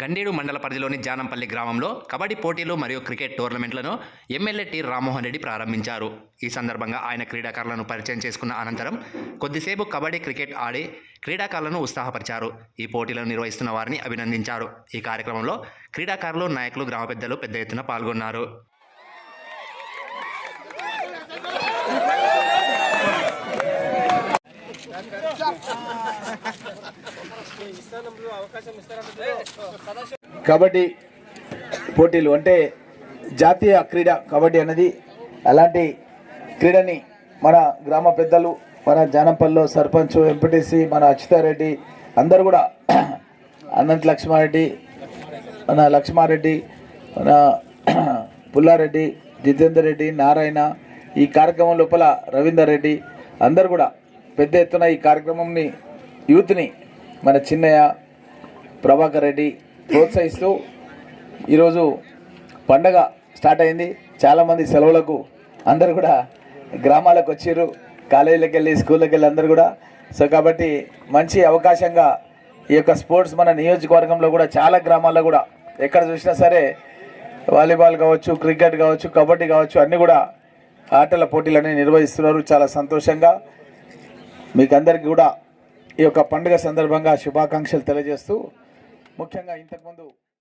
గండేడు మండల పరిధిలోని జానంపల్లి గ్రామంలో కబడ్డీ పోటీలు మరియు క్రికెట్ టోర్నమెంట్లను ఎమ్మెల్యే టి రామ్మోహన్ రెడ్డి ప్రారంభించారు. ఈ సందర్భంగా ఆయన క్రీడాకారులను పరిచయం చేసుకున్న అనంతరం కొద్దిసేపు కబడ్డీ క్రికెట్ ఆడి క్రీడాకారులను ఉత్సాహపరిచారు. ఈ పోటీలను నిర్వహిస్తున్న వారిని అభినందించారు. ఈ కార్యక్రమంలో క్రీడాకారులు నాయకులు గ్రామ పెద్దలు పెద్ద ఎత్తున పాల్గొన్నారు. కబడ్డీ పోటీలు అంటే జాతీయ క్రీడ కబడ్డీ అనేది అలాంటి క్రీడని మన గ్రామ పెద్దలు మన జానంపల్లిలో సర్పంచ్ ఎంపీటీసీ మన అచ్యుతారెడ్డి అందరు కూడా అనంత్ లక్ష్మారెడ్డి మన లక్ష్మారెడ్డి మన పుల్లారెడ్డి జితేందర్ రెడ్డి నారాయణ ఈ కార్యక్రమం లోపల రవీందర్ రెడ్డి అందరు కూడా పెద్ద ఎత్తున ఈ కార్యక్రమంని యూత్ని మన చిన్నయ్య ప్రభాకర్ రెడ్డి ప్రోత్సహిస్తూ ఈరోజు పండగ స్టార్ట్ అయింది. చాలామంది సెలవులకు అందరు కూడా గ్రామాలకు వచ్చారు. కాలేజీలకు వెళ్ళి స్కూళ్ళకి వెళ్ళి అందరు కూడా. సో కాబట్టి మంచి అవకాశంగా ఈ యొక్క స్పోర్ట్స్ మన నియోజకవర్గంలో కూడా చాలా గ్రామాల్లో కూడా ఎక్కడ చూసినా సరే వాలీబాల్ కావచ్చు క్రికెట్ కావచ్చు కబడ్డీ కావచ్చు అన్నీ కూడా ఆటల పోటీలన్నీ నిర్వహిస్తున్నారు. చాలా సంతోషంగా. మీకు అందరికీ కూడా ఈ యొక్క పండుగ సందర్భంగా శుభాకాంక్షలు తెలియజేస్తూ ముఖ్యంగా ఇంతకుముందు